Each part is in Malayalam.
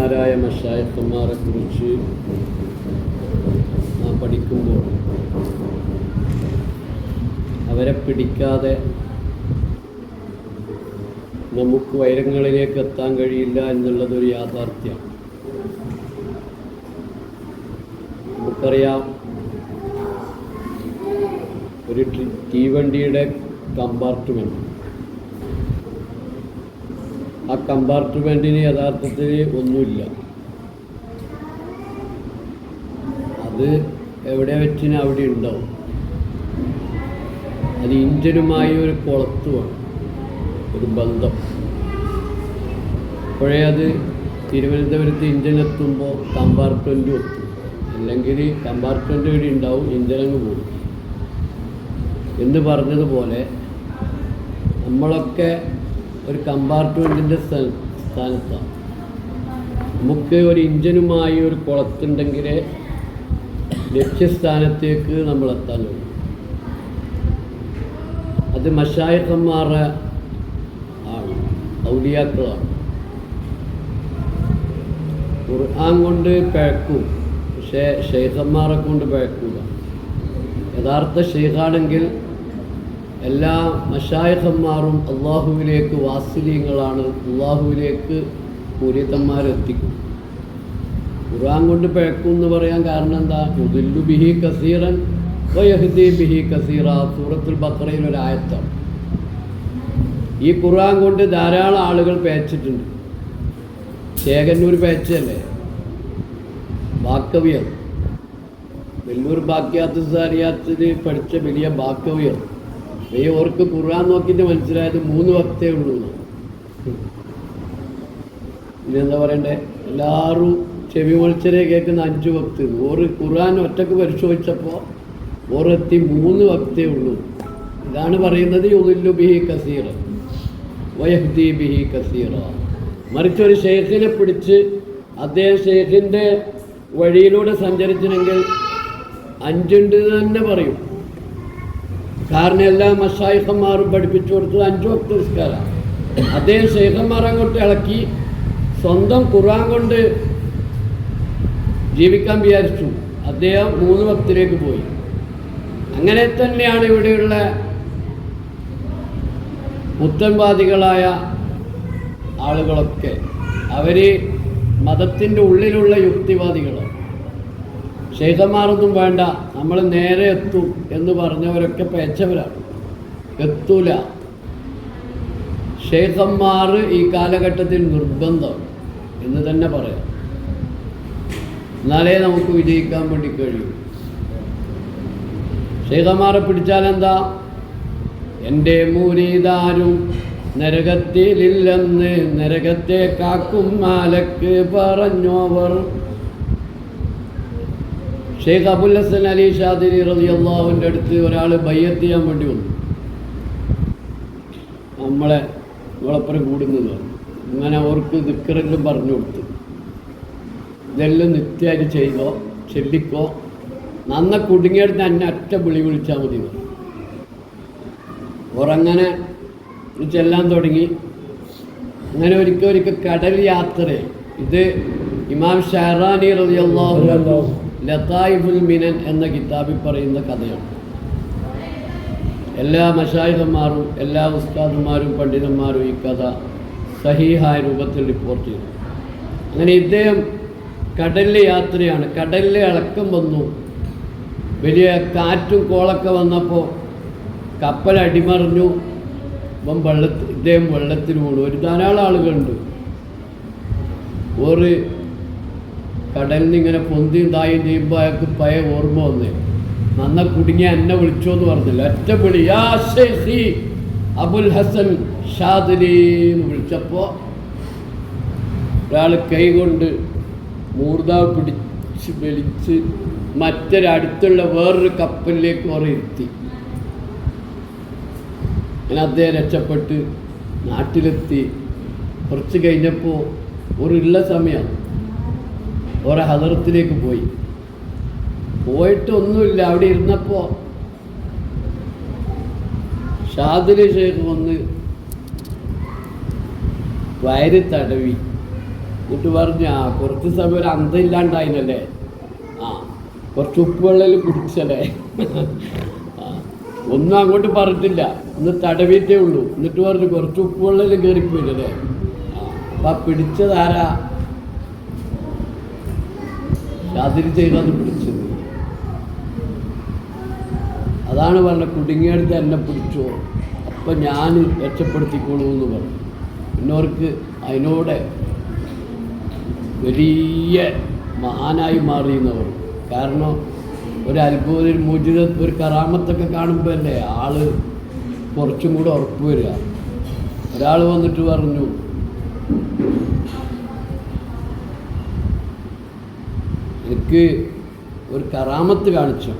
മഹാന്മാരായ മഷായത്തന്മാരെ കുറിച്ച് നാം പഠിക്കുമ്പോൾ അവരെ പിടിക്കാതെ നമുക്ക് വൈരങ്ങളിലേക്ക് എത്താൻ കഴിയില്ല എന്നുള്ളതൊരു യാഥാർത്ഥ്യം. നമുക്കറിയാം ഒരു തീവണ്ടിയുടെ കമ്പാർട്ട്മെന്റ് ആ കമ്പാർട്ട്മെന്റിന് യഥാർത്ഥത്തിൽ ഒന്നുമില്ല. അത് എവിടെ വെച്ചിന് അവിടെ ഉണ്ടാവും. അത് ഇഞ്ചനുമായി ഒരു കുളത്തുമാണ് ഒരു ബന്ധം. അപ്പോഴേ അത് തിരുവനന്തപുരത്ത് ഇഞ്ചൻ എത്തുമ്പോൾ കമ്പാർട്ട്മെന്റും എത്തും അല്ലെങ്കിൽ കമ്പാർട്ട്മെന്റ് ഇവിടെ ഉണ്ടാവും ഇഞ്ചനങ്ങ് പോകും. എന്ന് പറഞ്ഞതുപോലെ നമ്മളൊക്കെ ഒരു കമ്പാർട്ട്മെന്റിന്റെ സ്ഥാനത്താണ് നമുക്ക് ഒരു ഇഞ്ചനുമായി ഒരു കുളത്തുണ്ടെങ്കിൽ ലക്ഷ്യസ്ഥാനത്തേക്ക് നമ്മൾ എത്താൻ കഴിയും. അത് മഷായക്കന്മാരുടെ ആണ് ഔലിയാക്കളാണ്. ഖുർആൻ കൊണ്ട് പിഴക്കും പക്ഷേ ഷെയ്ഖന്മാരെ കൊണ്ട് പിഴക്കൂല. യഥാർത്ഥ ഷെയ്ഖാണെങ്കിൽ എല്ലാ മഷായഹന്മാരും അള്ളാഹുവിലേക്ക് വാത്സല്യങ്ങളാണ്. അള്ളാഹുവിലേക്ക് പൂരിതന്മാരെത്തിക്കും ഖുർആൻ കൊണ്ട് പിഴക്കും എന്ന് പറയാൻ കാരണം എന്താ? ഉദില്ലു ബിഹി കസീറൻ ബിഹി കസീറ. സൂറത്തുൽ ബക്രയിൽ ഒരു ആയത്താണ്. ഈ ഖുർആൻ കൊണ്ട് ധാരാളം ആളുകൾ പേച്ചിട്ടുണ്ട് ചേകന്നൂർ പേച്ചല്ലേ ബാക്കവിയർ. വെല്ലൂർ ബാക്യാത്ത് സാരിയാത്തിൽ പഠിച്ച വലിയ ബാക്കവിയർ. ഈ ഓർക്ക് ഖുർആൻ നോക്കിയിട്ട് മനസ്സിലായത് മൂന്ന് വക്തേ ഉള്ളൂ പിന്നെന്താ പറയണ്ടേ? എല്ലാവരും ചെവി മൊളിച്ചരെ കേൾക്കുന്ന അഞ്ച് വക്ത് ഓറ് ഖുർആൻ ഒറ്റയ്ക്ക് പരിശോധിച്ചപ്പോൾ ഓറെത്തി മൂന്ന് വക്തേ ഉള്ളൂ. ഇതാണ് പറയുന്നത് യുദുല്ലു ബിഹി കസീറ. വയഹ്ദി ബിഹി കസീറ. മറിച്ചൊരു ഷെയ്ഖിനെ പിടിച്ച് അദ്ദേഹം ഷെയ്ഖിന്റെ വഴിയിലൂടെ സഞ്ചരിച്ചിനെങ്കിൽ അഞ്ചുണ്ട് തന്നെ പറയും. കാരണം എല്ലാ മഷായിഹന്മാരും പഠിപ്പിച്ചു കൊടുത്തത് അഞ്ചു വക്ത നിസ്കാരമാണ്. അദ്ദേഹം ഷെയ്ഖന്മാർ അങ്ങോട്ട് ഇളക്കി സ്വന്തം ഖുർആൻ കൊണ്ട് ജീവിക്കാൻ വിചാരിച്ചു. അദ്ദേഹം മൂന്ന് വക്തിലേക്ക് പോയി. അങ്ങനെ തന്നെയാണ് ഇവിടെയുള്ള പുത്തൻവാദികളായ ആളുകളൊക്കെ. അവർ മതത്തിന്റെ ഉള്ളിലുള്ള യുക്തിവാദികൾ ഷെയ്ഖന്മാരൊന്നും വേണ്ട. നമ്മൾ നേരെ എത്തും എന്ന് പറഞ്ഞവരൊക്കെ പേച്ചവരാണ് എത്തൂല. ഷെയ്ഖന്മാർ ഈ കാലഘട്ടത്തിൽ നിർബന്ധം എന്ന് തന്നെ പറയാം. എന്നാലേ നമുക്ക് വിജയിക്കാൻ വേണ്ടി കഴിയൂ. ഷെയ്ഖന്മാരെ പിടിച്ചാലെന്താ എന്റെ മൂരീതാരും നരകത്തിലില്ലെന്ന് നരകത്തെ കാക്കും മാലക്ക് പറഞ്ഞോവർ. ഷെയ്ഖ് അബുൽ ഹസൻ അലി ഷാദിരി റതി അള്ളാഹുവിന്റെ അടുത്ത് ഒരാൾ ബയ്യത്ത് ചെയ്യാൻ വേണ്ടി വന്നു. നമ്മളെ നമ്മളപ്പുറം കൂടുന്നത് അങ്ങനെ അവർക്ക് ദിക്കറെല്ലാം പറഞ്ഞു കൊടുത്തു. ഇതെല്ലാം നിത്യമായിട്ട് ചെയ്തോ ചെല്ലിക്കോ നന്ന കുടുങ്ങിയെടുത്ത് എന്നെ അറ്റ വിളി വിളിച്ചാൽ മതി. ഓറങ്ങനെ ചെല്ലാൻ തുടങ്ങി. അങ്ങനെ ഒരിക്കൽ ഒരിക്കൽ കടൽ യാത്ര ഇത് ഇമാം ഷഹറാനി റളിയല്ലാഹു ലത്തായിഫുൽ മിനൻ എന്ന കിതാബിൽ പറയുന്ന കഥയാണ്. എല്ലാ മഷാഹിദന്മാരും എല്ലാ ഉസ്താദന്മാരും പണ്ഡിതന്മാരും ഈ കഥ സഹീഹായ രൂപത്തിൽ റിപ്പോർട്ട് ചെയ്തു. അങ്ങനെ ഇദ്ദേഹം കടലിലെ യാത്രയാണ്. കടലിലെ ഇളക്കം വന്നു. വലിയ കാറ്റും കോളൊക്കെ വന്നപ്പോൾ കപ്പൽ അടിമറിഞ്ഞു. ഇപ്പം വെള്ളത്തിൽ ഇദ്ദേഹം വെള്ളത്തിൽ വീണു ഒരു ധാരാളം ആളുകളുണ്ട്. ഒരു കടലിൽ ഇങ്ങനെ പൊന്തി തായും ചെയ്യുമ്പോൾ അയാൾക്ക് പയ ഓർമ്മ വന്നേ. നന്ന കുടുങ്ങി എന്നെ വിളിച്ചോ എന്ന് പറഞ്ഞില്ല? ഒറ്റ വിളി. അബുൽ ഹസൻ ഷാദിലി എന്ന് വിളിച്ചപ്പോൾ ഒരാൾ കൈ കൊണ്ട് മൂർദാവ് പിടിച്ച് വലിച്ച് മറ്റൊരടുത്തുള്ള വേറൊരു കപ്പലിലേക്ക് ഓറെ ഇരുത്തി. അങ്ങനെ അദ്ദേഹം രക്ഷപ്പെട്ട് നാട്ടിലെത്തി. കുറച്ച് കഴിഞ്ഞപ്പോൾ ഒരു ഉള്ള സമയം. ഓരോ ഹദറത്തിലേക്ക് പോയി. പോയിട്ടൊന്നുമില്ല അവിടെ ഇരുന്നപ്പോൾ ഷാദിലി ഷേഖ് വന്ന് വയറ് തടവി. എന്നിട്ട് പറഞ്ഞു ആ കുറച്ച് സമയം ഒരു അന്തം ആ കുറച്ച് ഉപ്പുവെള്ളയിൽ കുടിച്ചല്ലേ? ഒന്നും അങ്ങോട്ട് പറഞ്ഞിട്ടില്ല. ഒന്ന് തടവിയിട്ടേ ഉള്ളൂ. എന്നിട്ട് പറഞ്ഞു കുറച്ച് ഉപ്പുവെള്ളയിൽ കയറിപ്പോയില്ലേ ആ അപ്പം പിടിച്ചതാരാ? അതിന് ചെയ്തത് പിടിച്ചത്. അതാണ് പറഞ്ഞത് കുടുങ്ങിയെടുത്ത് എന്നെ പിടിച്ചോ. അപ്പം ഞാൻ രക്ഷപ്പെടുത്തിക്കോളൂ എന്ന് പറഞ്ഞു പിന്നവർക്ക് അതിനോടെ വലിയ മഹാനായി മാറിയെന്നവർ. കാരണം ഒരു അത്ഭുത ഒരു മുജിത ഒരു കറാമത്തൊക്കെ കാണുമ്പോൾ അല്ലേ ആൾ കുറച്ചും കൂടെ ഉറപ്പ് വരിക. ഒരാൾ വന്നിട്ട് പറഞ്ഞു എനിക്ക് ഒരു കറാമത്ത് കാണിച്ചു.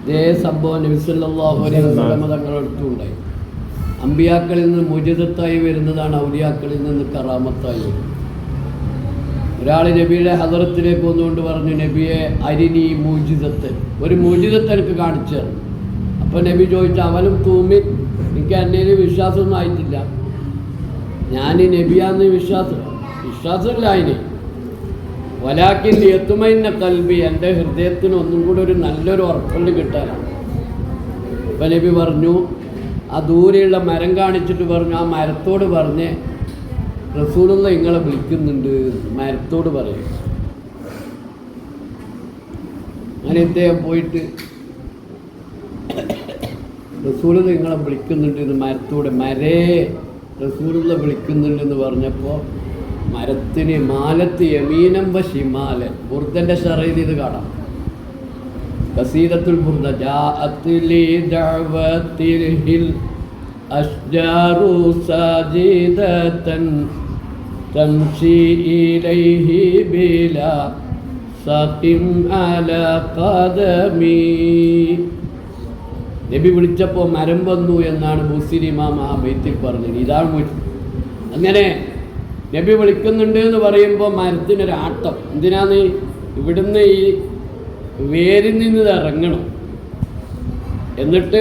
ഇതേ സംഭവം നബിസല്ലാഹു അലൈഹി അമ്പിയാക്കളിൽ നിന്ന് മുജിതത്തായി വരുന്നതാണ് ഔലിയാക്കളിൽ നിന്ന് കറാമത്തായി വരുന്നത്. ഒരാൾ നബിയുടെ ഹദറത്തിലേക്ക് വന്നുകൊണ്ട് പറഞ്ഞു നബിയെ അരിനി മൂജിതത്ത് ഒരു മൂജിതത്ത് എനിക്ക് കാണിച്ചു അപ്പോൾ നബി ചോദിച്ചു അവനും തൂമി എനിക്ക് എന്നേൽ വിശ്വാസമൊന്നും ആയിട്ടില്ല. ഞാൻ നബിയാന്ന് വിശ്വാസം വിശ്വാസമില്ല അതിന്. വലാക്കിൻ എത്തുമൈന്ന കൽബി എന്റെ ഹൃദയത്തിന് ഒന്നും കൂടെ ഒരു നല്ലൊരു ഉറപ്പുണ്ട് കിട്ടാനാണ് ഇപ്പം നബി പറഞ്ഞു ആ ദൂരെയുള്ള മരം കാണിച്ചിട്ട് പറഞ്ഞു ആ മരത്തോട് പറഞ്ഞ് റസൂലുള്ള നിങ്ങളെ വിളിക്കുന്നുണ്ട്. മരത്തോട് പറയും. അങ്ങനെ ഇദ്ദേഹം പോയിട്ട് റസൂലുള്ള നിങ്ങളെ വിളിക്കുന്നുണ്ട് എന്ന് മരത്തോട് മരേ റസൂലുള്ള വിളിക്കുന്നുണ്ടെന്ന് പറഞ്ഞപ്പോൾ മരത്തിന് മാലത്ത് യമീനം വ ഷിമാലൻ ബുർദന്റെ ഷറയിൽ ഇത് കാണാം. കസീദത്തുൽ ബുർദ ജാഅത്തിലി ദഅവത്തിൽ ഹിൽ അഷ്ജാറു സാജിദതൻ തംശി ഇലൈഹി ബില സഖിം അല ഖദമി. നബി വിളിച്ചപ്പോൾ മരം വന്നു എന്നാണ് മുസ്ലിമാം ആ ബൈത്തിൽ പറഞ്ഞത്. ഇതാണ് അങ്ങനെ നബി വിളിക്കുന്നുണ്ട് എന്ന് പറയുമ്പോൾ മരത്തിനൊരാട്ടം എന്തിനാന്ന് ഇവിടുന്ന് ഈ വേരിൽ നിന്ന് ഇറങ്ങണം? എന്നിട്ട്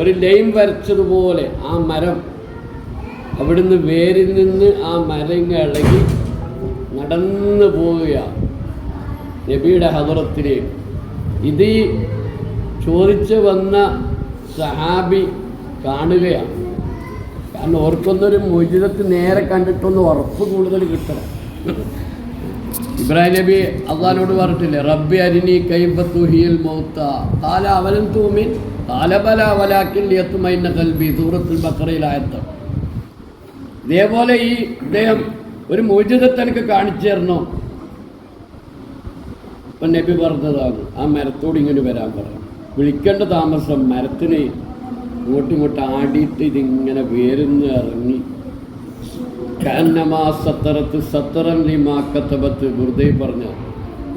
ഒരു ലൈൻ വരച്ചതുപോലെ ആ മരം അവിടുന്ന് വേരിൽ നിന്ന് ആ മരങ്ങ ഇളകി നടന്നു പോവുകയാണ് നബിയുടെ ഹദറത്തിലേക്ക് ഇത് ചോദിച്ചു വന്ന സഹാബി കാണുകയാണ്. കാരണം ഓർക്കൊന്നൊരു മോചിതത്തിൽ നേരെ കണ്ടിട്ടൊന്ന് ഉറപ്പ് കൂടുതൽ കിട്ടണം. ഇബ്രാഹിം നബി അള്ളഹാനോട് പറഞ്ഞിട്ടില്ലേ റബ്ബി അരിനി കൈബത്തുഹിയിൽ മൗത്ത. താല അവലം തൂമിൻ. കാലബല വലാക്കിൽ എത്തുമൈന കൽബി സൂറത്തുൽ ബക്കറയിലായത്തം ഇതേപോലെ ഈ ഇദ്ദേഹം ഒരു മോചിതത്തെ എനിക്ക് കാണിച്ചു തരണോ? ഇപ്പം നബി പറഞ്ഞതാണ് ആ മരത്തോട് ഇങ്ങനെ വരാൻ പറഞ്ഞു വിളിക്കേണ്ട താമസം മരത്തിന് ഇങ്ങോട്ടും ഇങ്ങോട്ട് ആടിയിട്ട് ഇതിങ്ങനെ വേരുന്ന് ഇറങ്ങി. കന്നമാ സത്തറത്ത് സത്തറം ലിമാക്കത്തപത്ത് വെറുതെ പറഞ്ഞ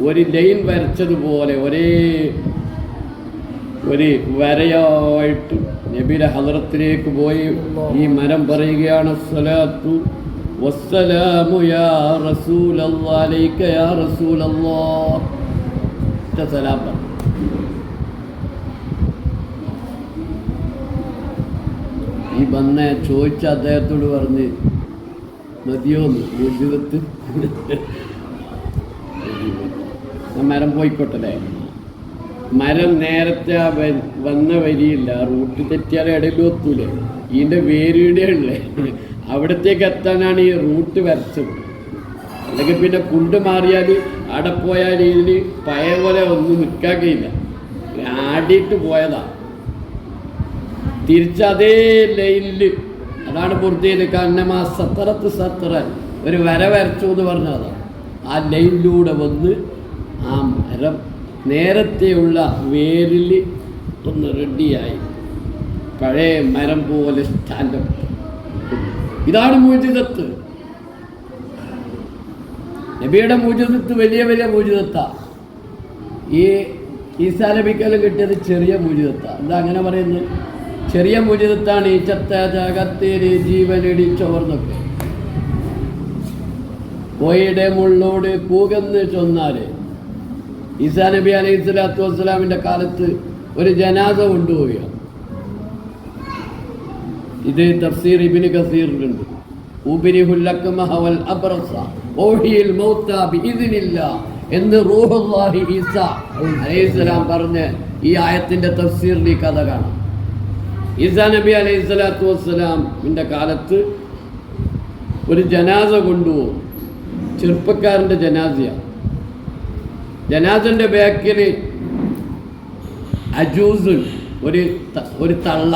ഒരു ലൈൻ വരച്ചതുപോലെ ഒരേ ഒരു വരയായിട്ട് നബിയുടെ ഹലറത്തിലേക്ക് പോയി. ഈ മരം പറയുകയാണ് സ്വലാത്തു വസ്സലാമു യാ റസൂലല്ലാ അലൈക യാ റസൂലല്ലാ. ഒറ്റ സലാം പറഞ്ഞു. ഈ വന്ന ചോദിച്ച അദ്ദേഹത്തോട് പറഞ്ഞ് മതിയോ ജീവിതത്തിൽ മരം പോയിക്കോട്ടല്ലേ മരം നേരത്തെ വന്ന വരിയില്ല. റൂട്ട് തെറ്റിയാൽ ഇടയിലും ഒത്തൂലേ. ഇതിന്റെ വേരിയുടെ ഉള്ളേ. അവിടത്തേക്ക് എത്താനാണ് ഈ റൂട്ട് വരച്ചത്. അല്ലെങ്കിൽ പിന്നെ കുണ്ട് മാറിയാൽ അവിടെ പോയാൽ ഇതിന് പഴയ പോലെ ഒന്നും നിൽക്കാൻ കഴിയില്ല. ആടിയിട്ട് പോയതാ തിരിച്ചതേ ലൈനിൽ അതാണ് പൂർത്തിയിൽ കന്നമാ സത്തറത്ത് സത്തറൻ ഒരു വര വരച്ചു എന്ന് പറഞ്ഞത് ആ ലൈനിലൂടെ വന്ന് ആ മരം നേരത്തെയുള്ള വേരിൽ ഒന്ന് റെഡിയായി. പഴയ മരം പോലെ സ്റ്റാൻഡപ്പ്. ഇതാണ് മൂജിതത്ത് നബിയുടെ മൂജിതത്ത് വലിയ വലിയ മൂചിതത്ത. ഈ ഈ നബിക്കെല്ലാം കിട്ടിയത് ചെറിയ മൂചിതത്ത. എന്താ അങ്ങനെ പറയുന്നത്. ചെറിയ മൂജിതത്താണ് ഈ ചത്ത ജഗത്തേര് ജീവനിടിച്ചോർന്നൊക്കെ കോയുടെ മുള്ളോട് കൂകെന്ന് ചൊന്നാൽ ഈസാ നബി അലൈഹി സ്വലാത്തു വസ്സലാമിന്റെ കാലത്ത് ഒരു ജനാസ കൊണ്ടുപോവുക ഇത് തഫ്സീർ ഇബിന് കസീറിലുണ്ട്. എന്ന് റൂഹുല്ലാഹി ഈസ അലൈഹിസ്സലാം പറഞ്ഞ് ഈ ആയത്തിന്റെ തഫ്സീറിൽ ഈ കഥ കാണാം. ഈസാ നബി അലൈഹി സ്വലാത്തു വസ്സലാമിന്റെ കാലത്ത് ഒരു ജനാസ കൊണ്ടുപോകും. ചെറുപ്പക്കാരന്റെ ജനാസയാണ് ജനാസന്റെ ബാക്കിൽ അജൂസ് ഒരു ഒരു തള്ള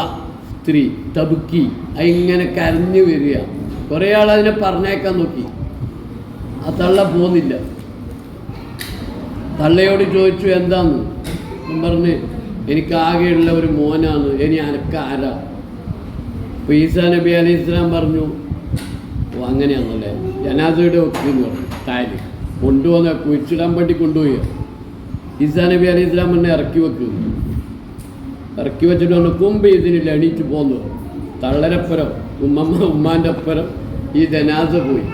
സ്ത്രീ തബുക്കി അതിങ്ങനെ കരഞ്ഞു വരിക. കുറേ ആൾ അതിനെ പറഞ്ഞേക്കാൻ നോക്കി. ആ തള്ള പോകുന്നില്ല തള്ളയോട് ചോദിച്ചു എന്താന്ന്? പറഞ്ഞ് എനിക്ക് ആകെയുള്ള ഒരു മോനാണ്. ഇനി അനക്ക് ആരാ? അപ്പോൾ ഈസാ നബി അലൈഹി ഇസ്ലാം പറഞ്ഞു ഓ അങ്ങനെയാണല്ലേ? ജനാസയുടെ ഒക്കെ എന്ന് പറഞ്ഞു താൽ കൊണ്ടുപോകുന്ന കുഴിച്ചിടാൻ വേണ്ടി കൊണ്ടുപോയി. ഈസാ നബി അലൈഹി ഇസ്ലാം എന്നെ ഇറക്കി വെക്കുന്നു ഇറക്കി വെച്ചിട്ട് പറഞ്ഞു കുമ്പ് ഇതിനില്ല എണീറ്റ് പോന്നു. തള്ളരപ്പുരം ഉമ്മമ്മ ഉമ്മാന്റെ അപ്പുറം ഈ ജനാസ പോയി.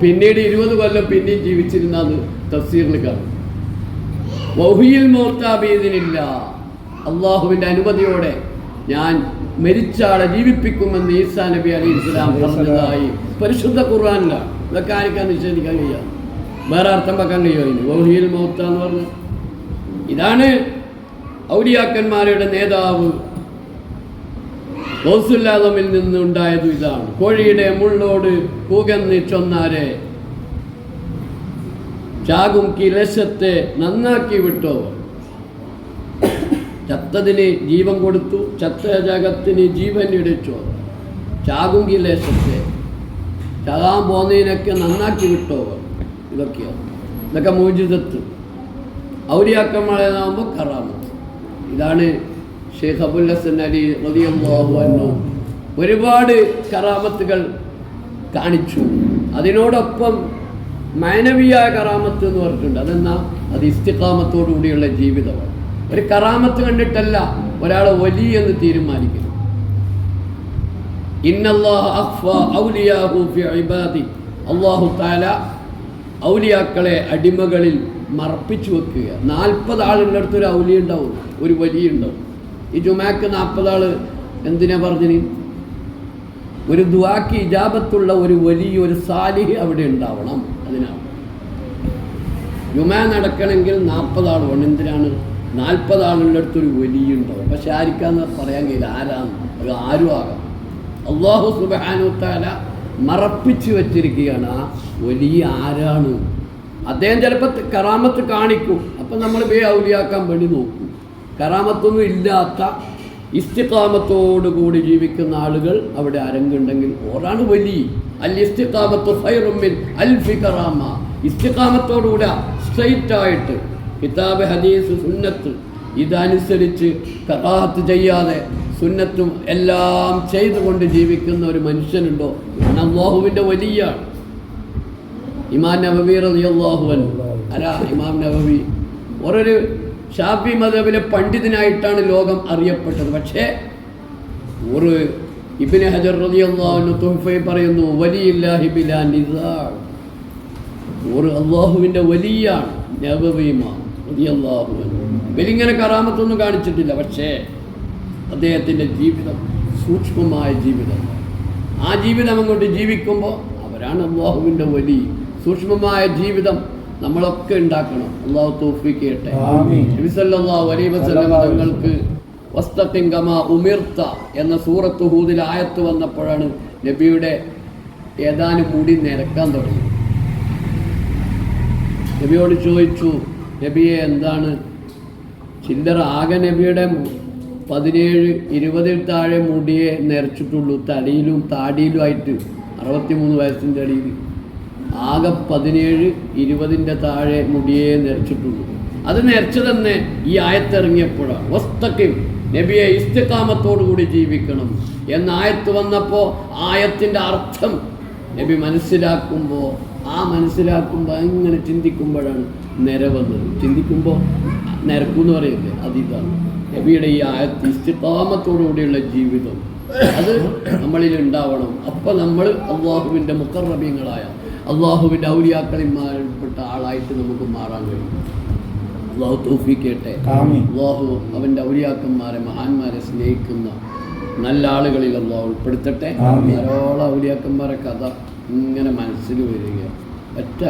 പിന്നീട് ഇരുപത് കൊല്ലം പിന്നെയും ജീവിച്ചിരുന്നത് തഫ്സീറിന് കാണും. വഹുയിൽ മോർത്താബീതിനില്ല അള്ളാഹുവിന്റെ അനുമതിയോടെ ഞാൻ മരിച്ചാളെ ജീവിപ്പിക്കുമെന്ന് ഈസാ നബി അലി ഇസ്ലാം പറഞ്ഞതായി പരിശുദ്ധ ഖുർആാനിലാണ്. ഇതൊക്കെ ആർക്കാൻ നിഷേധിക്കാൻ കഴിയാം വേറെ അർത്ഥം വെക്കാൻ കഴിയുമോ ഇനി വഹിയിൽ മോത്ത എന്ന് പറഞ്ഞു ഇതാണ് ഔലിയാക്കന്മാരുടെ നേതാവ് ഗൗസുല്ലാദമിൽ നിന്നുണ്ടായതും ഇതാണ്. കോഴിയുടെ മുള്ളോട് കൂകന്ന് ചൊന്നാരെ ചാകും കിലശത്തെ നന്നാക്കി വിട്ടോ. ചത്തതിന് ജീവൻ കൊടുത്തു ചത്ത ജഗത്തിന് ജീവൻ ഇടിച്ചോ. ചാകും കിലേശത്തെ ചാകാൻ പോകുന്നതിനൊക്കെ നന്നാക്കി വിട്ടോ. ഇതൊക്കെയാണ് ഇതൊക്കെ മോചിതത്ത്. ഔരിയാക്കന്മാരേതാകുമ്പോൾ കറാമത്ത്. ഇതാണ് ഷെയ്ഖ് അബുൽ ഹസൻ അലി അൻഹു ഒരുപാട് കറാമത്തുകൾ കാണിച്ചു. അതിനോടൊപ്പം മാനവീയായ കറാമത്ത് എന്ന് പറഞ്ഞിട്ടുണ്ട്. അതെന്നാ അത് ഇസ്തിഖാമത്തോടു കൂടിയുള്ള ജീവിതമാണ്. ഒരു കറാമത്ത് കണ്ടിട്ടല്ല ഒരാളെ വലിയെന്ന് തീരുമാനിക്കുന്നു അള്ളാഹു താല ഔലിയാക്കളെ അടിമകളിൽ മറപ്പിച്ചു വെക്കുക. നാൽപ്പത് ആളുടെ അടുത്ത് ഒരു ഔലിയ ഉണ്ടാവും ഒരു വലിയ ഉണ്ടാവും. ഈ ജുമാക്ക് നാൽപ്പത് എന്തിനാ പറഞ്ഞിന് ഒരു ദുവാക്ക് ഇജാബത്തുള്ള ഒരു വലിയ ഒരു സാലിഹ് അവിടെ ഉണ്ടാവണം അതിനാണ്. ജുമാ നടക്കണമെങ്കിൽ നാൽപ്പത് ആൾ എന്തിനാണ്? നാൽപ്പത് ആളുടെ ഒരു വലിയ ഉണ്ടാവും. പക്ഷെ ആർക്കാന്ന് പറയാൻ കഴിയില്ല. ആരാന്ന്? അത് ആരും ആകാം. അള്ളാഹു സുബാനുത്താല മറപ്പിച്ചു വച്ചിരിക്കുകയാണ്. ആ വലിയ ആരാണ്? അദ്ദേഹം ചിലപ്പോൾ കറാമത്ത് കാണിക്കും. അപ്പം നമ്മൾ വേ ഔലിയാക്കാൻ വേണ്ടി നോക്കും. കറാമത്തൊന്നും ഇല്ലാത്ത ഇസ്തിഖാമത്തോടു കൂടി ജീവിക്കുന്ന ആളുകൾ അവിടെ അരങ്ങുണ്ടെങ്കിൽ ഓരാണ് വലി. അൽ ഇസ്തിക്കാമത്ത് ഫൈറുമിൻ അൽ ഫിഖറാമ ഇസ്തിക്കാമത്തോടുകൂടെ സ്ട്രൈറ്റ് ആയിട്ട് കിതാബ് ഹദീസ് സുന്നത്ത് ഇതനുസരിച്ച് കറാഹത്ത് ചെയ്യാതെ സുന്നത്തും എല്ലാം ചെയ്തുകൊണ്ട് ജീവിക്കുന്ന ഒരു മനുഷ്യനുണ്ടോ? അള്ളാഹുവിന്റെ വലിയാണ്. ഇമാം നബവി റളിയല്ലാഹു അൻഹു. അല്ല ഇമാം നബവി. ഓരോരു ഷാഫി മതബിലെ പണ്ഡിതനായിട്ടാണ് ലോകം അറിയപ്പെട്ടത്. പക്ഷേ ഒരു ഇബിന് ഹജർ തുഹഫയിൽ പറയുന്നു വലിയില്ലാഹി ഒരു അള്ളാഹുവിന്റെ വലിയാണ് ഇവരിങ്ങനെ കറാമത്തൊന്നും കാണിച്ചിട്ടില്ല. പക്ഷേ അദ്ദേഹത്തിന്റെ ജീവിതം സൂക്ഷ്മമായ ജീവിതം. ആ ജീവിതം അങ്ങോട്ട് ജീവിക്കുമ്പോൾ അവരാണ് അള്ളാഹുവിന്റെ വലി. സൂക്ഷ്മമായ ജീവിതം നമ്മളൊക്കെ ഉണ്ടാക്കണം. അള്ളാഹു തോഫിക്കട്ടെ. നബിസല്ലാഹു അലൈ തങ്ങൾക്ക് വസ്തത്തിങ്കമ ഉമിർത്ത എന്ന സൂറത്ത് ഹൂദിൽ ആയത്ത് വന്നപ്പോഴാണ് നബിയുടെ ഏതാനും കൂടി നിരക്കാൻ തുടങ്ങി. നബിയോട് ചോദിച്ചു നബിയെ എന്താണ്? ചില്ലറ ആകെ നബിയുടെ പതിനേഴ് ഇരുപതിൽ താഴെ മുടിയെ താടിയിലും താടിയിലും ആയിട്ട് അറുപത്തിമൂന്ന് വയസ്സിന്റെ അടിയിൽ ആകെ പതിനേഴ് ഇരുപതിന്റെ താഴെ മുടിയെ നിറച്ചിട്ടുള്ളൂ അത് നിറച്ചു തന്നെ ഈ ആയത്തിറങ്ങിയപ്പോഴാണ്. വസ്തക്കും നബിയെ കൂടി ജീവിക്കണം എന്ന ആയത്ത് വന്നപ്പോൾ ആയത്തിന്റെ അർത്ഥം നബി മനസ്സിലാക്കുമ്പോൾ ആ മനസ്സിലാക്കുമ്പോൾ അങ്ങനെ ചിന്തിക്കുമ്പോഴാണ് നിര വന്നത്. ചിന്തിക്കുമ്പോൾ നിരക്കൂന്ന് പറയില്ലേ അതിതാണ്. നബിയുടെ ഈ ആയത്ത് ഇസ്തിത്താമത്തോടുകൂടിയുള്ള ജീവിതം. അത് നമ്മളിൽ ഉണ്ടാവണം. അപ്പം നമ്മൾ അള്ളാഹുവിന്റെ മുക്കറബീങ്ങളായ അള്ളാഹുവിന്റെ ഔലിയാക്കളിമാരിൽപ്പെട്ട ആളായിട്ട് നമുക്ക് മാറാൻ കഴിയും. അള്ളാഹു തോഫിക്കട്ടെ. അള്ളാഹു അവന്റെ ഔലിയാക്കന്മാരെ മഹാന്മാരെ സ്നേഹിക്കുന്ന നല്ല ആളുകളിൽ അള്ളാഹു ഉൾപ്പെടുത്തട്ടെ. ധാരാളം ഔലിയാക്കന്മാരെ കഥ ഇങ്ങനെ മനസ്സിൽ വരിക ഒറ്റ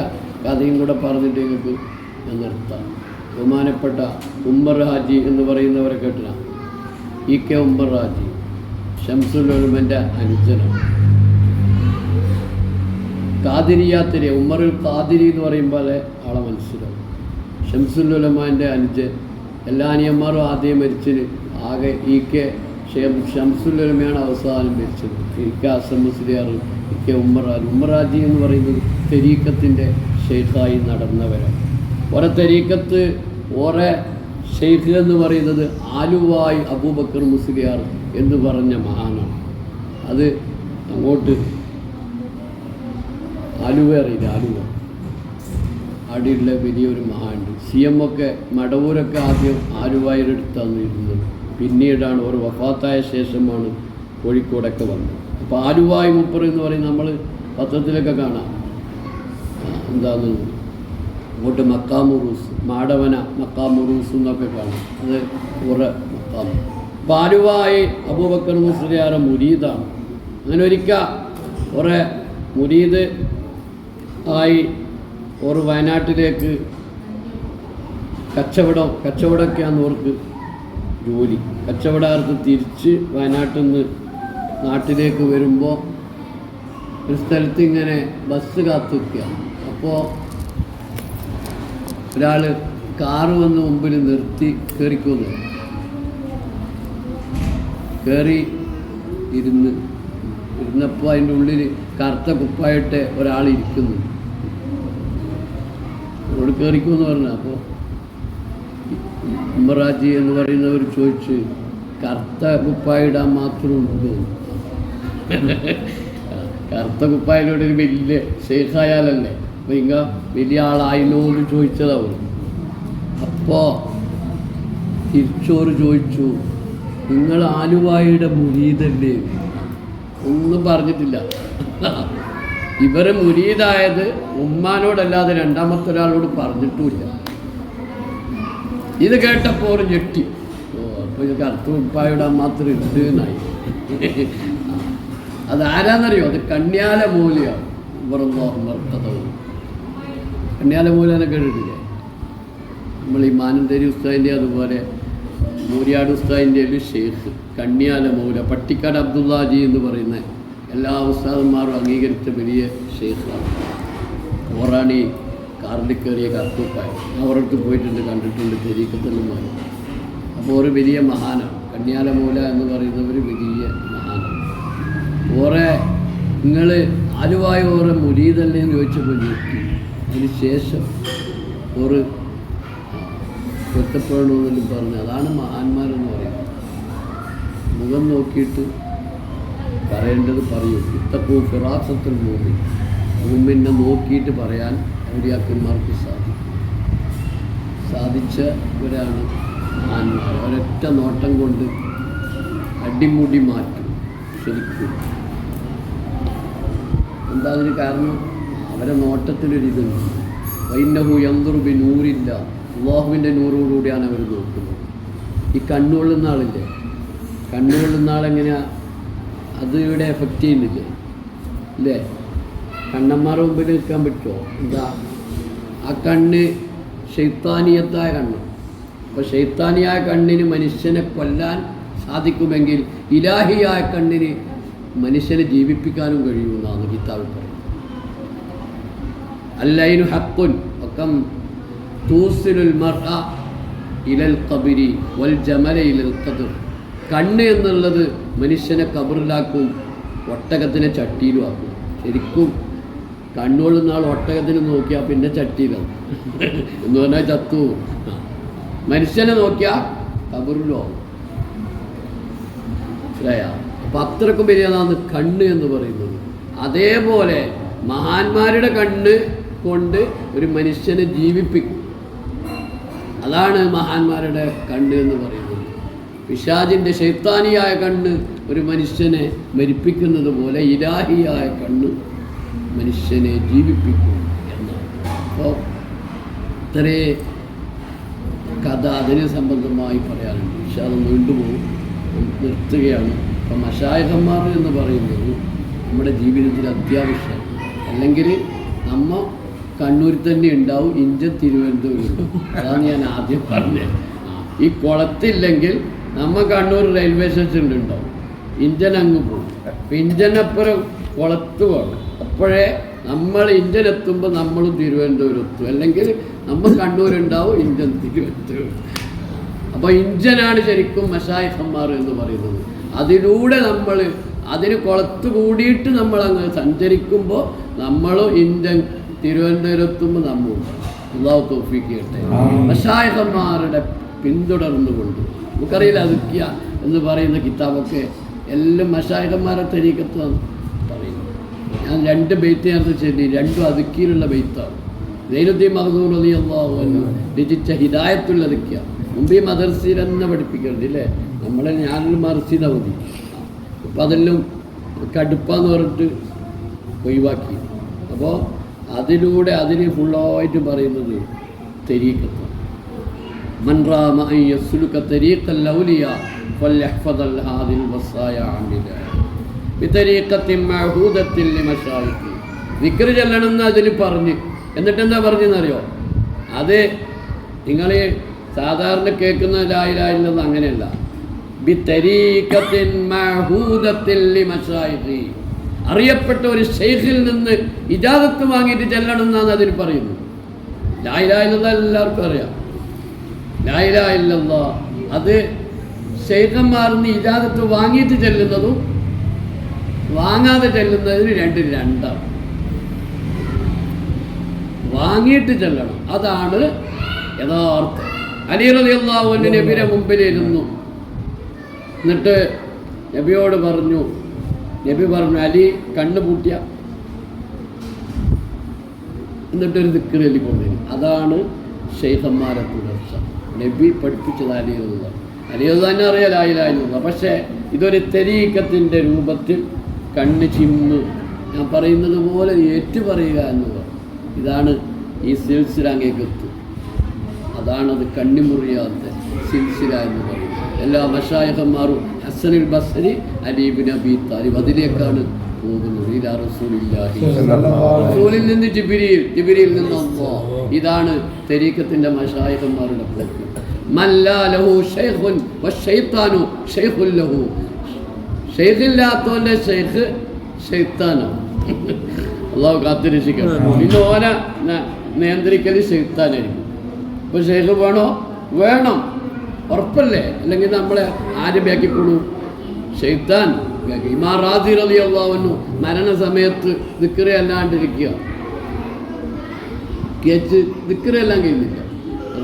കഥയും കൂടെ പറഞ്ഞിട്ട് നിങ്ങൾക്ക് ഞാൻ നിർത്താം. ബഹുമാനപ്പെട്ട ഉമ്മർ ഹാജി എന്ന് പറയുന്നവരെ കേട്ടില്ല. ഇ കെ ഉമ്മർ ഹാജി ഷംസുൽ ഉലമന്റെ അനുജനാണ്. കാതിരിയാത്തിരി ഉമ്മറുൽ കാതിരി എന്ന് പറയുമ്പോൾ ആളെ മനസ്സിലാവും. ഷംസുല്ലുലമാന്റെ അനുജൻ എല്ലാ അനിയന്മാരും ആദ്യം മരിച്ചത് ആകെ ഇ കെ ഷെം- ഷംസുലുലമയാണ് അവസാനം മരിച്ചത്. E K Azam Musliyar E K ഉമ്മറാജ് ഉമ്മറാജി എന്ന് പറയുന്നത് തെരീക്കത്തിന്റെ ഷെയ്ഖായി നടന്നവരാണ്. ഓരോ തെരീക്കത്ത് ഓരോ ഷെയ്ഖ് എന്ന് പറയുന്നത് ആലുവായി അബൂബക്കർ മുസ്ലിയാർ എന്ന് പറഞ്ഞ മഹാനാണ്. അത് അങ്ങോട്ട് ആലുവ അറിയില്ല ആലുവ. അവിടെയുള്ള വലിയൊരു മഹാണ്ട് സി എം ഒക്കെ മടവൂരൊക്കെ ആദ്യം ആലുവായുടെ അടുത്താണ് ഇരുന്നത്. പിന്നീടാണ് ഒരു വഫാത്തായ ശേഷമാണ് കോഴിക്കോടൊക്കെ വന്നത്. അപ്പോൾ ആലുവായ് മുപ്പർ എന്ന് പറയും നമ്മൾ പത്രത്തിലൊക്കെ കാണാം. എന്താണ്? അങ്ങോട്ട് മക്കാമുറൂസ് മാടവന മക്കാമുറൂസ് എന്നൊക്കെ കാണാം. അത് ഉറ മക്കാമു അപ്പോൾ ആലുവായി അബൂബക്കർ മുസ്ലിയാറെ മുരീദാണ്. അങ്ങനെ ഒരിക്കൽ കുറേ മുരീദ് ആയി ഒരു വയനാട്ടിലേക്ക് കച്ചവടം കച്ചവടമൊക്കെയാണ് ഓർക്ക് ജോലി. കച്ചവടക്കാർക്ക് തിരിച്ച് വയനാട്ടിൽ നിന്ന് നാട്ടിലേക്ക് വരുമ്പോൾ ഒരു സ്ഥലത്ത് ഇങ്ങനെ ബസ് കാത്തു നിൽക്കുക. അപ്പോൾ ഒരാൾ കാറ് വന്ന് മുമ്പിൽ നിർത്തി കയറിക്കുന്നു കയറി ഇരുന്ന് ഇരുന്നപ്പോൾ അതിന്റെ ഉള്ളിൽ കറുത്ത കുപ്പായിട്ട് ഒരാൾ ഇരിക്കുന്നു. അവിടെ കയറിക്കുമെന്ന് പറഞ്ഞു. അപ്പോൾ ഉമ്മറാജി എന്ന് പറയുന്നവർ ചോദിച്ച് കറുത്ത കുപ്പായിടാൻ മാത്രം ഉണ്ടോ? കറുത്ത കുപ്പായിലൂടെ ഒരു വലിയ ഷെയ്ഖായാലല്ലേ അപ്പോൾ ഇങ്ങ വലിയ ആളായിനോട് ചോദിച്ചതാവും അപ്പോൾ തിരിച്ചോറ് ചോദിച്ചു നിങ്ങൾ ആലുവായുടെ മുരീതല്ലേ? ഒന്നും പറഞ്ഞിട്ടില്ല. ഇവർ മുരീതായത് ഉമ്മാനോടല്ലാതെ രണ്ടാമത്തെ ഒരാളോട് പറഞ്ഞിട്ടുമില്ല. ഇത് കേട്ടപ്പോൾ ഞെട്ടി. ഓ അപ്പോൾ ഇത് കറുത്ത ഉപ്പായുടെ മാത്രം ഉണ്ട് എന്നായി. അതാരാന്നറിയോ? അത് കണ്യാല മൂലയാണ് ഇവറൊന്നും കണ്യാല മൂലനെ കേട്ടിട്ടില്ലേ? നമ്മൾ ഈ മാനന്തേരി ഉസ്താദിന്റെ അതുപോലെ മൂര്യാട് ഉസ്താദിന്റെ ഒരു ഷേഖ് കണ്യാല മൂല പട്ടിക്കാട് അബ്ദുല്ലാജി എന്ന് പറയുന്ന എല്ലാ ഉസ്താദന്മാരും അംഗീകരിച്ച വലിയ ഷെയ്ഖാണ് ഖുറാനി കാറിൽ കയറിയ കറുത്തുപ്പായ അവർക്ക് പോയിട്ടുണ്ട് കണ്ടിട്ടുണ്ട് തെരീക്കത്തല്ലുമാർ അപ്പോൾ ഒരു വലിയ മഹാനാണ്. കന്യാലമൂല എന്ന് പറയുന്ന ഒരു വലിയ മഹാനാണ്. ഓറെ നിങ്ങൾ ആലുവായ ഓറെ മുരീതല്ലേ എന്ന് ചോദിച്ചപ്പോൾ ഞെട്ടി. അതിന് ശേഷം ഒരു പൊരുത്തപ്പെടണമെന്നെല്ലാം പറഞ്ഞു. അതാണ് മഹാന്മാരെന്ന് പറയുന്നത്. മുഖം നോക്കിയിട്ട് പറയേണ്ടത് പറയൂ. ഇത്തപ്പൂ ഫിറാസത്തിൽ മൂമി മൂമിനെ നോക്കിയിട്ട് പറയാൻ ഔലിയാക്കന്മാർക്ക് സാധിക്കും. സാധിച്ചവരാണ് മഹാന്മാർ ഒരൊറ്റ നോട്ടം കൊണ്ട് അടിമുടി മാറ്റും ശരിക്കും. എന്താ അതിന് കാരണം? അവരെ നോട്ടത്തിലൊരിതുണ്ട്. വൈനഹു യന്തുറുബി നൂറില്ല അള്ളാഹുവിന്റെ നൂറോടുകൂടിയാണ് അവർ നോക്കുന്നത്. ഈ കണ്ണുകൊള്ളുന്ന ആളില്ലേ? കണ്ണുകൊള്ളുന്ന ആളെങ്ങനെയാ അത് ഇവിടെ എഫക്റ്റ് ചെയ്യുന്നില്ലേ. ഇല്ലേ? കണ്ണന്മാരുടെ മുമ്പിൽ നിൽക്കാൻ പറ്റുമോ? എന്താ ആ കണ്ണ് ഷെയ്ത്താനീയത്തായ കണ്ണ്. അപ്പോൾ ഷെയ്ത്താനിയായ കണ്ണിന് മനുഷ്യനെ കൊല്ലാൻ സാധിക്കുമെങ്കിൽ ഇലാഹിയായ കണ്ണിന് മനുഷ്യനെ ജീവിപ്പിക്കാനും കഴിയുമെന്നാണ് ഗീതാവിൽ പറയുന്നത്. അല്ലൈനു ഹക്കുൻ ഒക്കം തൂസിലുൽ മർഅ ഇലൽ കബിരി വൽ ജമല ഇലൽ ഖദർ. കണ്ണ് എന്നുള്ളത് മനുഷ്യനെ കബറിലാക്കും ഒട്ടകത്തിനെ ചട്ടിയിലും ആക്കും ശരിക്കും കണ്ണുകൊള്ളുന്ന ആൾ ഒട്ടകത്തിന് നോക്കിയാൽ പിന്നെ ചട്ടിയിലാണ് എന്ന് പറഞ്ഞാൽ ചത്തു. മനുഷ്യനെ നോക്കിയാൽ കബറിലും? ആവും മനസ്സിലായ? അപ്പം അത്രക്കും വലിയതാണ് കണ്ണ് എന്ന് പറയുന്നത്. അതേപോലെ മഹാന്മാരുടെ കണ്ണ് കൊണ്ട് ഒരു മനുഷ്യനെ ജീവിപ്പിക്കും. അതാണ് മഹാന്മാരുടെ കണ്ണ് എന്ന് പറയുന്നത്. പിശാജിന്റെ ശൈത്താനിയായ കണ്ണ് ഒരു മനുഷ്യനെ മരിപ്പിക്കുന്നത് പോലെ ഇലാഹിയായ കണ്ണ് മനുഷ്യനെ ജീവിപ്പിക്കും എന്നാണ്. അപ്പോൾ ഇത്രേ കഥ അതിനെ സംബന്ധമായി പറയാനുണ്ട്. പക്ഷെ അത് നീണ്ടുപോകും നിർത്തുകയാണ്. അപ്പം മഷായഹന്മാർ എന്ന് പറയുന്നത് നമ്മുടെ ജീവിതത്തിൽ അത്യാവശ്യം അല്ലെങ്കിൽ നമ്മ കണ്ണൂരിൽ തന്നെ ഉണ്ടാവും ഇഞ്ചൻ തിരുവനന്തപുരം അതാണ് ഞാൻ ആദ്യം പറഞ്ഞത്. ഈ കുളത്തില്ലെങ്കിൽ നമ്മ കണ്ണൂർ റെയിൽവേ സ്റ്റേഷനിൽ ഉണ്ടാവും ഇഞ്ചൻ അങ്ങ് പോകും അപ്പം ഇഞ്ചനപ്പുറം കുളത്ത് പോകണം അപ്പോഴേ നമ്മൾ ഇഞ്ചൻ എത്തുമ്പോൾ നമ്മൾ തിരുവനന്തപുരം എത്തും അല്ലെങ്കിൽ നമ്മൾ കണ്ണൂരുണ്ടാവും ഇഞ്ചൻ തിരുവനന്തപുരം. അപ്പോൾ ഇഞ്ചനാണ് ശരിക്കും മഷായിഫന്മാർ എന്ന് പറയുന്നത്. അതിലൂടെ നമ്മൾ അതിന് കുളത്ത് കൂടിയിട്ട് നമ്മൾ അങ്ങ് സഞ്ചരിക്കുമ്പോൾ നമ്മളും ഇഞ്ചൻ തിരുവനന്തപുരത്തുമ്പോൾ നമ്മളും. അള്ളാഹു തോഫിക്കട്ടെ കിട്ടെ മഷായിഫന്മാരുടെ പിന്തുടർന്നുകൊണ്ട് നമുക്കറിയില്ല അതുക്കിയ എന്ന് പറയുന്ന കിതാബൊക്കെ എല്ലാം മഷായകന്മാരെ തെരീക്കത്താണ്. പറയുന്നത് ഞാൻ രണ്ട് ബെയ്ത്ത് നേരത്തെ ചെല്ലി രണ്ടും അതുക്കിയിലുള്ള ബെയ്ത്താണ് സൈനുദ്ദീൻ മഹദൂർ അലി രചിച്ച ഹിദായത്തുള്ള അതുക്കിയ മുമ്പ് ഈ മദർസയിൽ തന്നെ പഠിപ്പിക്കരുത് ഇല്ലേ? നമ്മളെ ഞാനൊരു മദർസീത മതി അപ്പം അതെല്ലാം കടുപ്പാന്ന് പറഞ്ഞിട്ട് ഒഴിവാക്കി. അപ്പോൾ അതിലൂടെ അതിന് ഫുള്ളായിട്ട് പറയുന്നത് തെരീക്കത്താണ് من رام أن يسلك طريق الأولياء فليحفظ هذه الوصايا عاملا بطريقة معهودة لمشايخ ذكر ചെല്ലണം എന്ന് അതിൽ പറഞ്ഞ് എന്നിട്ട് എന്താ പറഞ്ഞെന്നറിയോ അത് നിങ്ങൾ സാധാരണ കേൾക്കുന്ന ലായിലായില്ലെന്ന് അങ്ങനെയല്ല ബിത്തരീക്കത്തിൻ മഹൂദത്തിൽ ലിമശായിഖി. അറിയപ്പെട്ട ഒരു ഷെയ്ഖിൽ നിന്ന് ഇജാദത്ത് വാങ്ങിയിട്ട് ചെല്ലണം എന്നാണ് അതിൽ പറയുന്നത് ലായിലായില്ലെന്ന് എല്ലാവർക്കും അറിയാം ലായിലായില്ല അത് ശൈഖന്മാർന്ന് ഇജാദത്ത് വാങ്ങിയിട്ട് ചെല്ലുന്നതും വാങ്ങാതെ ചെല്ലുന്നതിന് രണ്ട് രണ്ടാണ്. വാങ്ങിയിട്ട് ചെല്ലണം. അതാണ് യഥാർത്ഥം. അലി റളിയല്ലാഹു നബിയുടെ മുമ്പിലിരുന്നു. എന്നിട്ട് നബിയോട് പറഞ്ഞു നബി പറഞ്ഞു അലി കണ്ണ് പൂട്ടിയ. എന്നിട്ടൊരു ദിക്കറ് കൊണ്ടുവരും അതാണ് ഷെയ്ഖന്മാരെ തുടർച്ച നബി പഠിപ്പിച്ചത് അലിയുള്ള അലിയത് തന്നെ അറിയാലായില്ല പക്ഷേ ഇതൊരു തെരീക്കത്തിന്റെ രൂപത്തിൽ കണ്ണ് ചിമ്മ്. ഞാൻ പറയുന്നത് പോലെ ഏറ്റു പറയുക എന്നുള്ളത് ഇതാണ് ഈ സിൽസില അങ്ങേക്കത്ത് അതാണത് കണ്ണിമുറിയാത്ത സിൽസില എന്ന് പറയുന്നത്. എല്ലാ മഷായഹന്മാരും ഹസനുൽ ബസരി അലീബിൻ അബി താലിബ് അതിലേക്കാണ് പോകുന്നത് ഇലാ റസൂലിൽ നിന്ന് ജിബിരിയിൽ ജിബിരിയിൽ നിന്ന് അല്ലാഹ്. ഇതാണ് തെരീക്കത്തിന്റെ മഷായകന്മാരുടെ പോക്ക് ഷെയ്ഖില്ലാത്തവന്റെ ഷെയ്ഖ് ഷെയ്ത്താനാണ് അള്ളാഹു കാത്തിരക്ഷിക്കണം പിന്നെ ഓനെ നിയന്ത്രിക്കൽ ഷെയ്ത്താനായിരിക്കും ഇപ്പൊ ഷെയ്ഖ് വേണോ? വേണം. ഉറപ്പല്ലേ? അല്ലെങ്കിൽ നമ്മളെ ആരംഭിയാക്കിക്കൊള്ളൂ. ഷെയ്ത്താൻ. ഇമാ റാസി റലി അള്ളാഹുന്നു മരണസമയത്ത് ദിക്കറി അല്ലാണ്ടിരിക്കുക കേച്ച് ദിക്കറി എല്ലാം കഴിയുന്നില്ല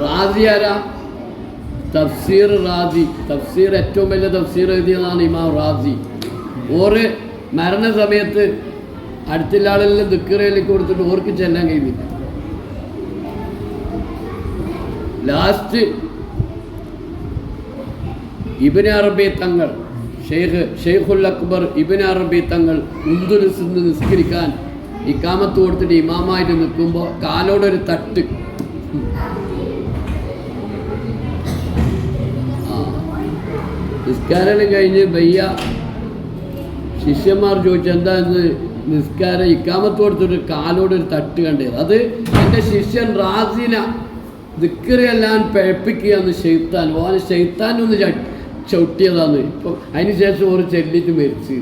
റാസി ആരാ? തഫ്സീർ റാസി. തഫ്സീർ ഏറ്റവും വലിയ തഫ്സീർ എഴുതിയതാണ് ഇമാം റാസി. ഓറ് മരണസമയത്ത് അടുത്തുള്ള ആളെല്ലാം ദിക്കറയിൽ കൊടുത്തിട്ട് ഓർക്ക് ചെല്ലാൻ കഴിയുന്നില്ല ലാസ്റ്റ് ഇബിന് അറബി തങ്ങൾ ഷെയ്ഖ് ഷെയ്ഖുൽ അക്ബർ ഇബിൻ അറബി തങ്ങൾ ഉന്തുലിസ് നിന്ന് നിസ്കരിക്കാൻ ഇക്കാമത്ത് കൊടുത്തിട്ട് ഇമാമായിട്ട് നിൽക്കുമ്പോൾ കാലോടൊരു തട്ട്. നിസ്കാരം കഴിഞ്ഞ് ബയ്യ ശിഷ്യന്മാർ ചോദിച്ചു എന്താ ഇന്ന് നിസ്കാരം ഇക്കാമത്ത് കൊടുത്തിട്ട് കാലോടൊരു തട്ട് കണ്ടത്. അത് എന്റെ ശിഷ്യൻ റാസിന ദിക്കറിയെല്ലാം പഴപ്പിക്കുകയെന്ന് ഷെയ്ത്താൻ ഓന് ഷെയ്ത്താൻ ഒന്ന് ച- ചവിട്ടിയതാണ് ഇപ്പം അതിനുശേഷം ഒരു ചെല്ലിട്ട് മരിച്ചു.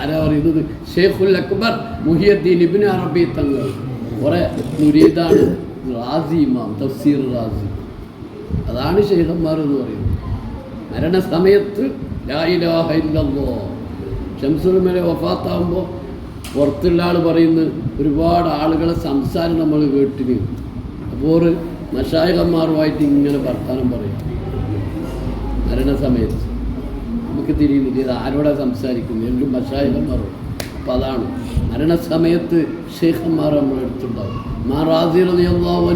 ആരാ പറയുന്നത്? ഷെയ്ഖുൽ അക്ബർ മുഹിയദ്ദീൻ ഇബിൻ അറബി തങ്ങൾ. കുറെ മുരീദാണ് റാസി ഇമാം തഫ്സീർ റാസി. അതാണ് ഷെയ്ഖന്മാർ എന്ന് പറയുന്നത്. മരണസമയത്ത് ലാ ഇലാഹ ഇല്ലല്ലാഹ് ഷംസുൽമലെ വഫാത്താകുമ്പോൾ പുറത്തുള്ള ആൾ പറയുന്ന ഒരുപാട് ആളുകളെ സംസാരം നമ്മൾ കേട്ടിന്. അപ്പോൾ മഷായകന്മാരുമായിട്ട് ഇങ്ങനെ വർത്താനം പറയും. മരണസമയത്ത് നമുക്ക് തിരിയുന്നില്ല ഇത് ആരോടാ സംസാരിക്കുന്നത്? എല്ലാം മഷായകന്മാരും അപ്പം അതാണ്. മരണസമയത്ത് ഷെയ്ഖന്മാർ നമ്മുടെ അടുത്തുണ്ടാവും. മാ റാസി റളിയല്ലാഹു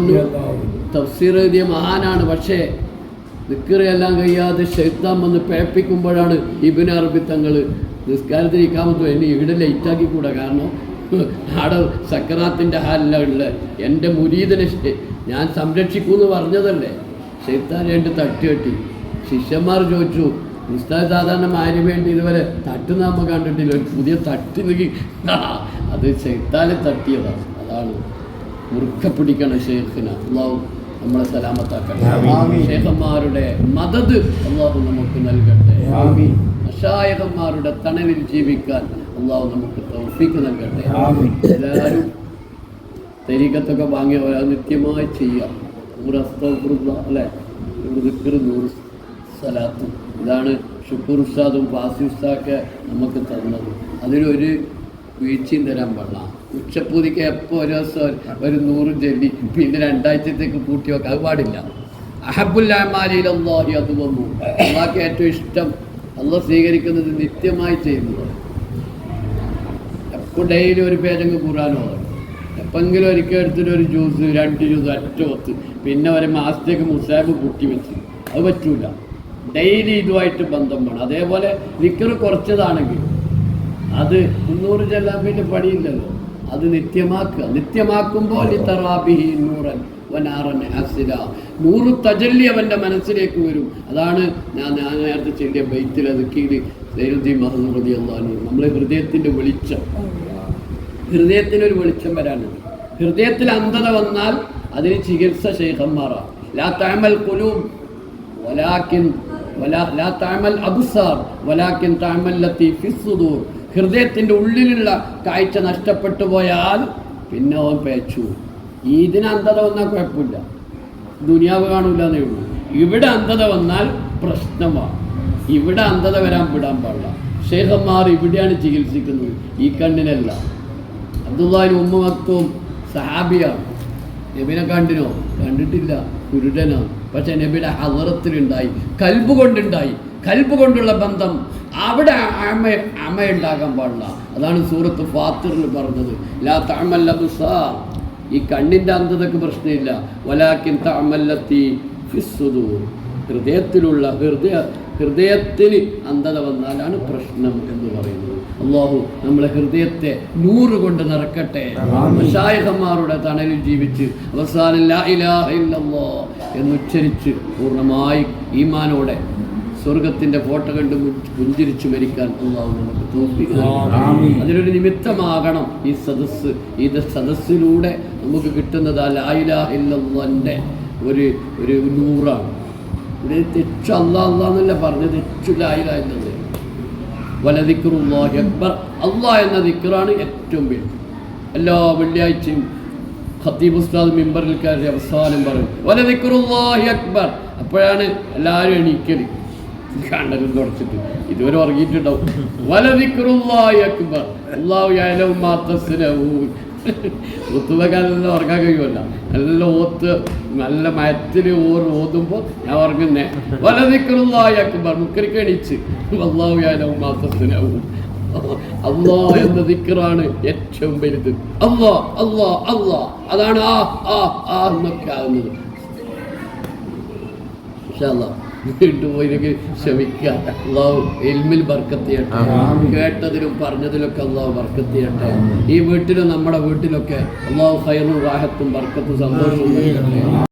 തഫ്സീർ എഴുതിയ മഹാനാണ്. പക്ഷേ നിക്കറിയെല്ലാം കഴിയാതെ ഷെയ്ത്താൻ വന്ന് പേപ്പിക്കുമ്പോഴാണ് ഇബിൻ അറബി തങ്ങൾ നിസ്കാരത്തിൽ ഇക്കാമത്തു എന്നെ ഇവിടെ ലൈറ്റാക്കി കൂടാ കാരണം ആടെ സക്കറാത്തിന്റെ ഹാലിലുള്ള എന്റെ മുരീതനെ ഞാൻ സംരക്ഷിക്കൂ എന്ന് പറഞ്ഞതല്ലേ? ഷെയ്ത്താൻ രണ്ട് തട്ടി കെട്ടി ശിഷ്യന്മാർ ചോദിച്ചു ഉസ്താദ് സാധാരണ മാരി വേണ്ടി ഇതുവരെ തട്ട് നമ്മൾ കണ്ടിട്ടില്ല? ഒരു പുതിയ തട്ടി തട്ടിലേക്ക് അത് ചെയ്താലെ തട്ടിയതാണ്. അതാണ് മുറുക്ക പിടിക്കണം ഷെയ്ഖിന് അള്ളാഹു നമ്മളെ സലാമത്താക്കട്ടെ. ഷേഖന്മാരുടെ മദത് അള്ളാഹു നമുക്ക് നൽകട്ടെ. അഷായകന്മാരുടെ തണലിൽ ജീവിക്കാൻ അള്ളാഹു നമുക്ക് തൗഫീക്ക് നൽകട്ടെ. എല്ലാവരും തെരീക്കത്തൊക്കെ വാങ്ങിയ നിത്യമായി ചെയ്യാം. നൂറ് അസ്തഫുറുള്ള അല്ലേ? നൂറ് നൂറ് സലാത്തും. ഇതാണ് ഷുക്കൂർ ഉസ്താദും ഫാസി ഉസ്താദൊക്കെ നമുക്ക് തന്നത്. അതിലൊരു വീഴ്ചയും തരാൻ പാടില്ല. ഉച്ചപ്പൂതിക്ക് എപ്പോൾ ഒരു ദിവസം ഒരു നൂറും ചൊല്ലി പിന്നെ രണ്ടാഴ്ചത്തേക്ക് കൂട്ടി വെക്കാൻ അത് പാടില്ല. അഹബുല്ലാമാലിയിലൊന്നോ അത് വന്നു അള്ളാഹ്ക്ക് ഏറ്റവും ഇഷ്ടം അള്ള സ്വീകരിക്കുന്നത് നിത്യമായി ചെയ്യുന്നത് എപ്പോൾ ഡെയിലി ഒരു പേജങ്ങ് കൂടാനോ എപ്പെങ്കിലും ഒരിക്കൽ എടുത്തിട്ട് ഒരു ജ്യൂസ് രണ്ട് ജ്യൂസ് ഒറ്റ ഒത്ത്. പിന്നെ ഒരു മാസത്തേക്ക് മുസാബ് കൂട്ടി വെച്ച്. അത് പറ്റൂല. ഡെയിലി ഇതുമായിട്ട് ബന്ധം വേണം. അതേപോലെ നിക്കർ കുറച്ചതാണെങ്കിൽ അത് മുന്നൂറ് ചെല്ലാൻ പിന്നെ പണിയില്ലല്ലോ അത് നിത്യമാക്കുക. നിത്യമാക്കുമ്പോൾ ഇത്തറാബിഹി തറാബിഹി നൂറൻ വനാറൻ അസില നൂറ് തജല്ലി അവന്റെ മനസ്സിലേക്ക് വരും. അതാണ് ഞാൻ ഞാൻ നേരത്തെ ചെല്ലിയ ബൈത്തിൽ അത് കീഴ് സൈനുദ്ദീൻ മഹദൂറതി അള്ളഹാനു നമ്മളെ ഹൃദയത്തിന്റെ വെളിച്ചം. ഹൃദയത്തിനൊരു വെളിച്ചം വരാനുണ്ട് ഹൃദയത്തിൽ അന്ധത വന്നാൽ അതിന് ചികിത്സ ശേഖന്മാറാണ് ലാ താമൽ കുലൂം വലാക്കിൻ ലത്തി ഫിസ്സുദൂർ ഉള്ളിലുള്ള കാഴ്ച നഷ്ടപ്പെട്ടു പോയാൽ പിന്നെ അവൻ പേച്ചു. ഇതിന് അന്ധത വന്നാൽ കുഴപ്പമില്ല. ദുനിയാവ് കാണൂല എന്നേ ഉള്ളൂ. ഇവിടെ അന്ധത വന്നാൽ പ്രശ്നമാണ് ഇവിടെ അന്ധത വരാൻ വിടാൻ പാടില്ല. ഷേഖന്മാർ ഇവിടെയാണ് ചികിത്സിക്കുന്നത്. ഈ കണ്ണിനല്ല. അബ്ദുല്ലാഹിന് ഉമ്മ സഹാബിയാണ്. നബിനെ കണ്ടിനോ? കണ്ടിട്ടില്ല. കുരുടനോ? പക്ഷെ നബിയുടെ ഹവറത്തിലുണ്ടായി. കൽബ് കൊണ്ടുണ്ടായി കൽബ് കൊണ്ടുള്ള ബന്ധം അവിടെ അമ അമയുണ്ടാകാൻ പാടില്ല. അതാണ് സൂറത്ത് ഫാത്തിറിൽ പറഞ്ഞത്. ലാ അബ്സാർ ഈ കണ്ണിന്റെ അന്ധതക്ക് പ്രശ്നമില്ല. വലാക്കിൻ തഅമല്ലത്തി ഫിസ്സുദൂർ. ഹൃദയത്തിലുള്ള ഹൃദയ ഹൃദയത്തിന് അന്ധത വന്നാലാണ് പ്രശ്നം എന്ന് പറയുന്നത്. അള്ളാഹു നമ്മളെ ഹൃദയത്തെ നൂറ് കൊണ്ട് നിറക്കട്ടെ. മഷായഹന്മാരുടെ തണലിൽ ജീവിച്ച് അവസാനം ലാ ഇലാഹ എന്നുച്ചരിച്ച് പൂർണമായി ഈമാനോടെ സ്വർഗത്തിന്റെ ഫോട്ടോ കണ്ട് പുഞ്ചിരിച്ചു മരിക്കാൻ അള്ളാഹു നമുക്ക് തോൽപ്പിക്കുക ആമീൻ. അതിനൊരു നിമിത്തമാകണം ഈ സദസ്സ്. ഈ സദസ്സിലൂടെ നമുക്ക് കിട്ടുന്നത് ആ ലായിലാഹിന്റെ ഒരു ഒരു നൂറാണ്. ഇവിടെ തെച്ചു അല്ലാ അല്ലാന്നല്ല പറഞ്ഞത്. തെച്ചു ലായില എന്നത് വലതിക്കുറുല്ലാഹി അക്ബർ. അള്ളാ എന്ന ദിക്കറാണ് ഏറ്റവും വലുത് എല്ലാ വെള്ളിയാഴ്ചയും ഖത്തീബ് ഉസ്താദ് മെമ്പറിൽ കയറി അവസാനം പറയും വലതിക്കുറുല്ലാഹി അക്ബർ. അപ്പോഴാണ് എല്ലാവരും എണീക്കൽ. കണ്ണലും തുടച്ചിട്ട്. ഇതുവരെ ഉറങ്ങിയിട്ടുണ്ടാവും. വലതിക്കുറുല്ലാഹി അക്ബർ. അള്ളാഹു യഅലമു മാ തസ്നഊൻ ഒത്തുവെക്കാനെല്ലാം ഉറങ്ങാൻ കഴിയുമല്ല. നല്ല ഓത്ത് നല്ല മരത്തിൽ ഓർ ഓതുമ്പോൾ ഞാൻ ഉറങ്ങുന്നേ. വലതിക്കുറുല്ലാഹി അക്ബർ മുക്കരിക്ക് എണീച്ച്. അള്ളാഹു യഅലമു മാ തസ്നഊൻ. അള്ളാ എന്ന ദിക്കറാണ് ഏറ്റവും വലുത്. അള്ളാ അള്ളാ അള്ളാ അതാണ് ആ ആ ആ എന്നൊക്കെ ആകുന്നത് ഇൻഷാ അല്ലാ. വീണ്ടും പോയില്ലെങ്കിൽ ക്ഷമിക്കുക. അള്ളാഹു എൽമിൽ ബർക്കത്ത് ചെയ്യട്ടെ. ആമീൻ. കേട്ടതിലും പറഞ്ഞതിലൊക്കെ അള്ളാഹു ബർക്കത്ത് ചെയ്യട്ടെ. ഈ വീട്ടിലും നമ്മുടെ വീട്ടിലൊക്കെ അള്ളാഹു ഹൈറും റാഹത്തും ബർക്കത്തും സന്തോഷവും